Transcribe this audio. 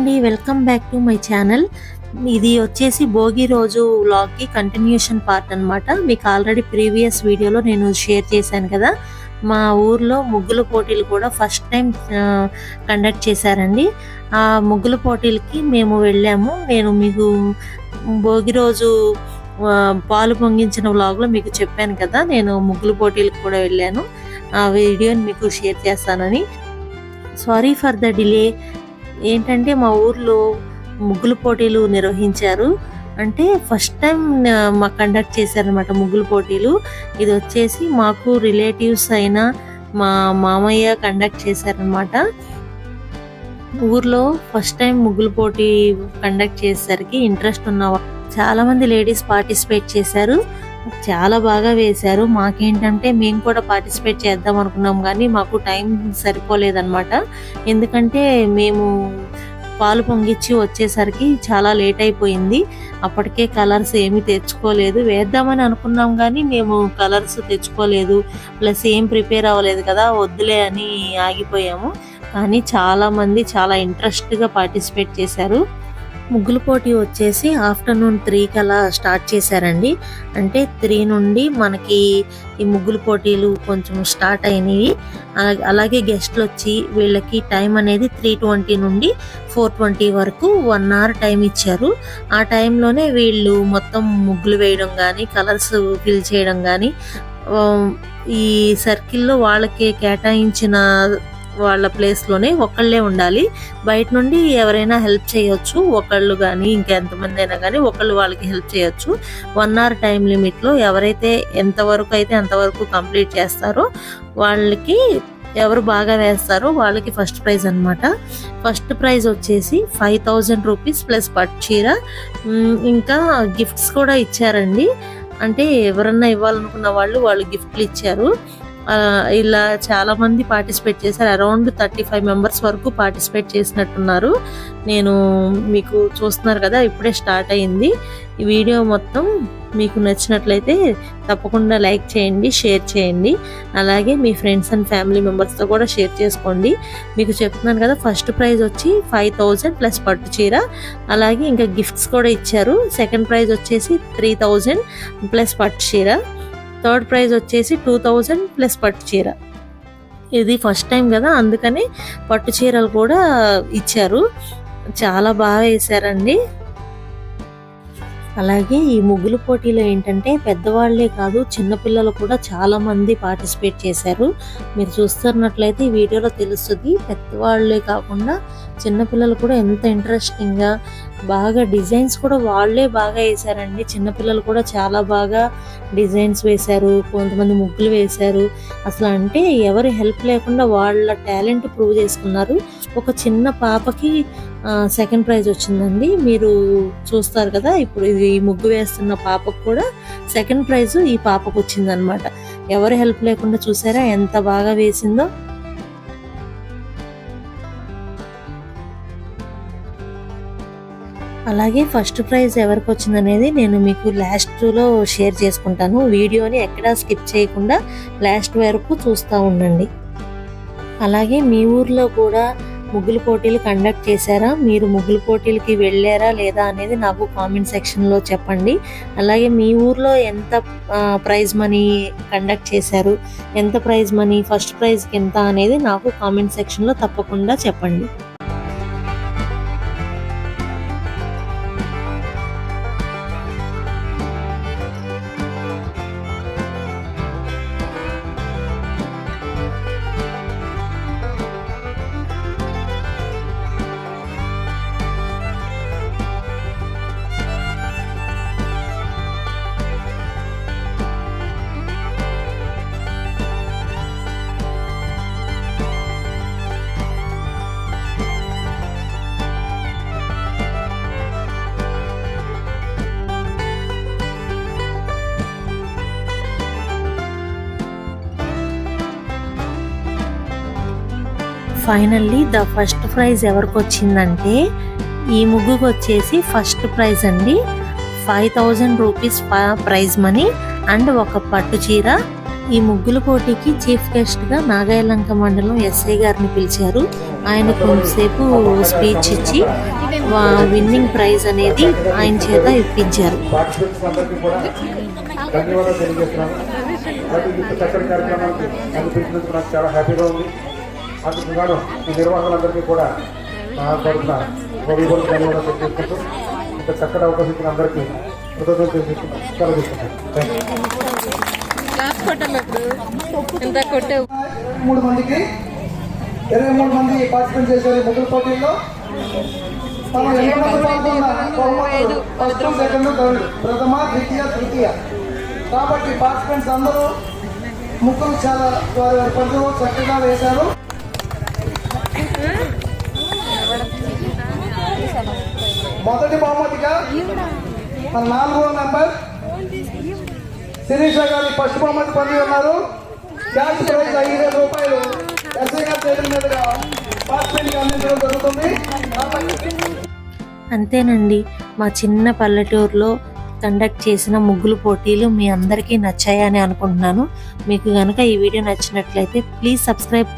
అండి. Welcome back to my channel. ఇది వచ్చేసి భోగి రోజు వ్లాగ్కి కంటిన్యూషన్ పార్ట్ అన్నమాట. మీకు ఆల్రెడీ ప్రీవియస్ వీడియోలో నేను షేర్ చేశాను కదా. మా ఊర్లో ముగ్గుల పోటీలు కూడా ఫస్ట్ టైం కండక్ట్ చేశారండి. ఆ ముగ్గుల పోటీలకి మేము వెళ్ళాము. నేను మీకు భోగి రోజు పాలు పొంగించిన వ్లాగ్లో మీకు చెప్పాను కదా. నేను ముగ్గుల పోటీలకు కూడా వెళ్ళాను. ఆ వీడియోని మీకు షేర్ చేస్తానని. Sorry for the delay. ఏంటంటే మా ఊర్లో ముగ్గులు పోటీలు నిర్వహించారు. అంటే ఫస్ట్ టైం మా కండక్ట్ చేశారనమాట ముగ్గులు పోటీలు. ఇది వచ్చేసి మాకు రిలేటివ్స్ అయిన మా మామయ్య కండక్ట్ చేశారనమాట ఊర్లో ఫస్ట్ టైం ముగ్గులు పోటీ కండక్ట్ చేసేసరికి ఇంట్రెస్ట్ ఉన్న చాలామంది చాలా మంది లేడీస్ పార్టిసిపేట్ చేశారు. చాలా బాగా వేశారు. మాకేంటంటే మేము కూడా పార్టిసిపేట్ చేద్దాం అనుకున్నాం కానీ మాకు టైం సరిపోలేదన్నమాట. ఎందుకంటే మేము పాలు పొంగిచ్చి వచ్చేసరికి చాలా లేట్ అయిపోయింది. అప్పటికే కలర్స్ ఏమీ తెచ్చుకోలేదు. వేద్దామని అనుకున్నాం కానీ మేము కలర్స్ తెచ్చుకోలేదు. ప్లస్ ఏం ప్రిపేర్ అవ్వలేదు కదా వద్దులే అని ఆగిపోయాము. కానీ చాలామంది చాలా ఇంట్రెస్ట్గా పార్టిసిపేట్ చేశారు. ముగ్గుల పోటీ వచ్చేసి ఆఫ్టర్నూన్ త్రీకి అలా స్టార్ట్ చేశారండి. అంటే త్రీ నుండి మనకి ఈ ముగ్గుల పోటీలు కొంచెం స్టార్ట్ అయినవి. అలా- అలాగే గెస్ట్లు వచ్చి వీళ్ళకి టైం అనేది త్రీ ట్వంటీ నుండి ఫోర్ ట్వంటీ వరకు వన్ అవర్ టైం ఇచ్చారు. ఆ టైంలోనే వీళ్ళు మొత్తం ముగ్గులు వేయడం కానీ కలర్స్ ఫిల్ చేయడం కానీ ఈ సర్కిల్లో వాళ్ళకి కేటాయించిన వాళ్ళ ప్లేస్లోనే ఒకళ్ళే ఉండాలి. బయట నుండి ఎవరైనా హెల్ప్ చేయొచ్చు. ఒకళ్ళు కానీ ఇంకెంతమంది అయినా కానీ ఒకళ్ళు వాళ్ళకి హెల్ప్ చేయొచ్చు. వన్ అవర్ టైం లిమిట్లో ఎవరైతే ఎంతవరకు అయితే అంతవరకు కంప్లీట్ చేస్తారో వాళ్ళకి ఎవరు బాగా వేస్తారో వాళ్ళకి ఫస్ట్ ప్రైజ్ అన్నమాట. ఫస్ట్ ప్రైజ్ వచ్చేసి ఫైవ్ థౌజండ్ రూపీస్ ప్లస్ పట్టు చీర. ఇంకా గిఫ్ట్స్ కూడా ఇచ్చారండి. అంటే ఎవరన్నా ఇవ్వాలనుకున్న వాళ్ళు వాళ్ళు గిఫ్ట్లు ఇచ్చారు. ఇలా చాలా మంది పార్టిసిపేట్ చేశారు. అరౌండ్ థర్టీ ఫైవ్ మెంబర్స్ వరకు పార్టిసిపేట్ చేసినట్టున్నారు. నేను మీకు చూస్తున్నారు కదా ఇప్పుడే స్టార్ట్ అయింది. ఈ వీడియో మొత్తం మీకు నచ్చినట్లయితే తప్పకుండా లైక్ చేయండి షేర్ చేయండి. అలాగే మీ ఫ్రెండ్స్ అండ్ ఫ్యామిలీ మెంబర్స్తో కూడా షేర్ చేసుకోండి. మీకు చెప్తున్నాను కదా ఫస్ట్ ప్రైజ్ వచ్చి ఫైవ్ థౌజండ్ ప్లస్ పట్టు చీర. అలాగే ఇంకా గిఫ్ట్స్ కూడా ఇచ్చారు. సెకండ్ ప్రైజ్ వచ్చేసి త్రీ థౌజండ్ ప్లస్ పట్టు చీర. థర్డ్ ప్రైజ్ వచ్చేసి టూ థౌజండ్ ప్లస్ పట్టు చీర. ఇది ఫస్ట్ టైం కదా అందుకని పట్టు చీరలు కూడా ఇచ్చారు. చాలా బాగా వేశారండి అలాగే ఈ ముగ్గుల పోటీలో ఏంటంటే పెద్దవాళ్ళే కాదు చిన్నపిల్లలు కూడా చాలా మంది పార్టిసిపేట్ చేశారు. మీరు చూస్తున్నట్లయితే ఈ వీడియోలో తెలుస్తుంది పెద్దవాళ్ళే కాకుండా చిన్నపిల్లలు కూడా ఎంత ఇంట్రెస్టింగ్గా బాగా డిజైన్స్ కూడా వాళ్ళే బాగా వేశారండి. చిన్నపిల్లలు కూడా చాలా బాగా డిజైన్స్ వేశారు కొంతమంది ముగ్గులు వేశారు. అసలు అంటే ఎవరి హెల్ప్ లేకుండా వాళ్ళ టాలెంట్ ప్రూవ్ చేసుకున్నారు. ఒక చిన్న పాపకి సెకండ్ ప్రైజ్ వచ్చిందండి. మీరు చూస్తారు కదా ఇప్పుడు ఇది ఈ ముగ్గు వేస్తున్న పాపకు కూడా సెకండ్ ప్రైజ్ ఈ పాపకు వచ్చిందనమాట ఎవరి హెల్ప్ లేకుండా చూసారా ఎంత బాగా వేసిందో? అలాగే ఫస్ట్ ప్రైజ్ ఎవరికి వచ్చిందనేది నేను మీకు లాస్ట్లో షేర్ చేసుకుంటాను. వీడియోని ఎక్కడా స్కిప్ చేయకుండా లాస్ట్ వరకు చూస్తూ ఉండండి. అలాగే మీ ఊర్లో కూడా ముగ్గుల పోటీలు కండక్ట్ చేశారా? మీరు ముగ్గులు పోటీలకి వెళ్ళారా లేదా అనేది నాకు కామెంట్ సెక్షన్లో చెప్పండి. అలాగే మీ ఊర్లో ఎంత ప్రైజ్ మనీ కండక్ట్ చేశారు? ఎంత ప్రైజ్ మనీ ఫస్ట్ ప్రైజ్కి ఎంత అనేది నాకు కామెంట్ సెక్షన్లో తప్పకుండా చెప్పండి. ఫైనల్లీ ద ఫస్ట్ ప్రైజ్ ఎవరికి వచ్చిందంటే ఈ ముగ్గుకు వచ్చేసి ఫస్ట్ ప్రైజ్ అండి. Five thousand rupees prize money and ఒక పట్టు చీర. ఈ ముగ్గుల పోటీకి చీఫ్ గెస్ట్గా నాగాయలంక మండలం ఎస్ఐ గారిని పిలిచారు. ఆయన కొంతసేపు స్పీచ్ ఇచ్చి విన్నింగ్ ప్రైజ్ అనేది ఆయన చేత ఇప్పించారు. ధన్యవాదాలు తెలియజేస్తున్నాను. చక్కటి కార్యక్రమానికి అనిపించినందుకు నాకు చాలా హ్యాపీగా ఉంది. అందుకు గాను ఈ నిర్వాహకులందరికీ కూడా నా తరఫున హృదయపూర్వక ధన్యవాదాలు తెలియజేసుకుంటూ ఇంత చక్కటి అవకాశం ఇచ్చిన అందరికీ కృతజ్ఞతలు తెలియజేస్తున్నాను చాలా మూడు మందికి ఇరవై మూడు మంది పార్టిసిపేట్ చేశారు ముగ్గురు పోటీల్లో. ఫస్ట్ సెకండ్ థర్డ్ ప్రథమ ద్వితీయ తృతీయ. కాబట్టి పార్టిసిపెంట్స్ అందరూ ముగ్గురు చాలా వారి పనులు చక్కగా వేశారు. మొదటి బహుమతిగా మన నాలుగో నెంబర్ శిరీష గారి ఫస్ట్ బహుమతి పొంది ఉన్నారు. క్యాష్ ప్రైజ్ ఐదు వేల రూపాయలు. ఎస్ఐ గారి చేతుల మీదుగా పార్టిసిపెంట్కి అందించడం జరుగుతుంది. అంతేనండి మా చిన్న పల్లెటూరులో కండక్ట్ చేసిన ముగ్గులు పోటీలు మీ అందరికీ నచ్చాయని అనుకుంటున్నాను. మీకు కనుక ఈ వీడియో నచ్చినట్లయితే ప్లీజ్ సబ్స్క్రైబ్